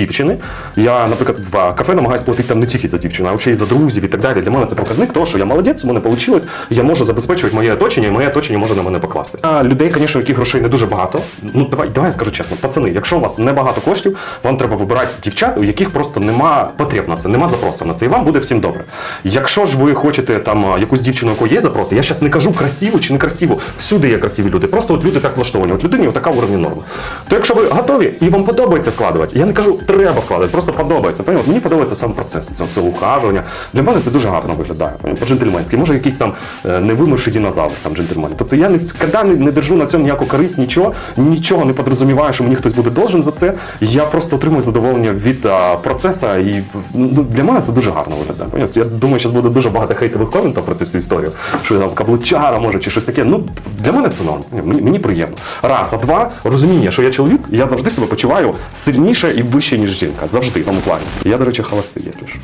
дівчини. Я, наприклад, в кафе намагаюся платити там не тільки за дівчину, а взагалі і за друзів і так далі. Для мене це показник того, що я молодець, у мене вийшло, я можу забезпечувати моє оточення, і моє оточення може на мене покластися. А людей, звісно, яких грошей не дуже багато. Ну давай, давай я скажу чесно, пацани, якщо у вас небагато коштів, вам треба вибирати дівчат, у яких просто нема потреб на це, нема запросу на це, і вам буде всім добре. Якщо ж ви хочете там якусь дівчину, у якої є запроси, я зараз не кажу красиву чи не красиву. Всюди є красиві люди. Просто от люди так влаштовані. От людині така уровні норми. То якщо ви готові і вам подобається вкладувати, я не кажу, треба вкладати, просто подобається. Понятно? Мені подобається сам процес, це, це ухажування. Для мене це дуже гарно виглядає. По-джентльменськи. Може, якийсь там е, невимерший динозавр, там джентльмен. Тобто я ні, коли не, не держу на цьому ніяку користь, нічого, нічого не подрозуміваю, що мені хтось буде должен за це. Я просто отримую задоволення від а, процесу, і ну, для мене це дуже гарно виглядає. понятно? Я думаю, що буде дуже багато хейтових коментів про цю всю історію, що там каблучара може чи щось таке. Ну для мене це норм. Мені, мені приємно. Раз, а два розуміння, що я чоловік, я завжди себе почуваю сильніше і вище, ніж жінка. Завжди тому плані. Я, до речі, холостий, якщо що.